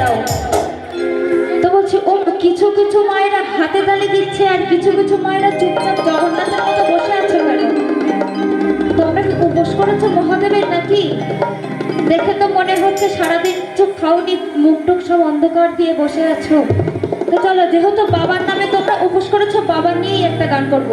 দাও। তো বলছি ও কিছু কিছু মায়েরা হাতে তালে দিচ্ছে আর কিছু কিছু মায়েরা চুপচাপ জগন্নাথের মতো বসে আছে কেন তোমরা কি উপোস করেছ মহাদেবের নাকি? দেখে তো মনে হচ্ছে সারাদিন চোখ খাওনি, মুখটুক সব অন্ধকার দিয়ে বসে আছো। তো চলো, যেহেতু বাবার নামে তোমরা উপোস করেছ বাবা নিয়েই একটা গান করব।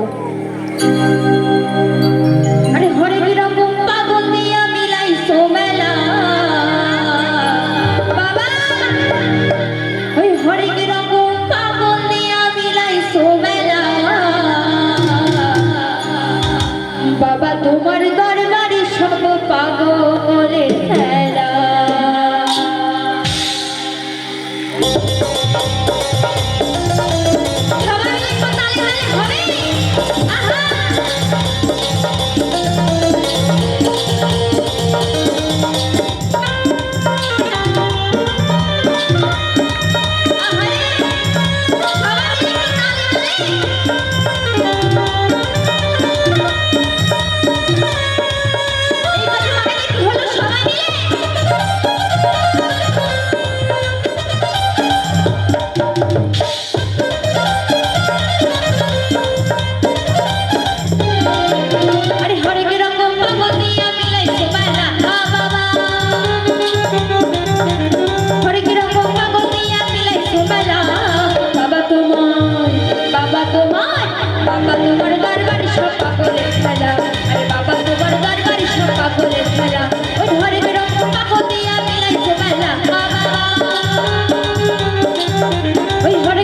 বাবা তোমার দরবারে সব পাগলের ওই ঘরে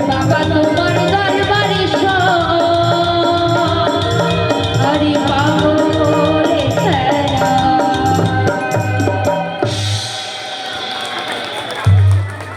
পাকানো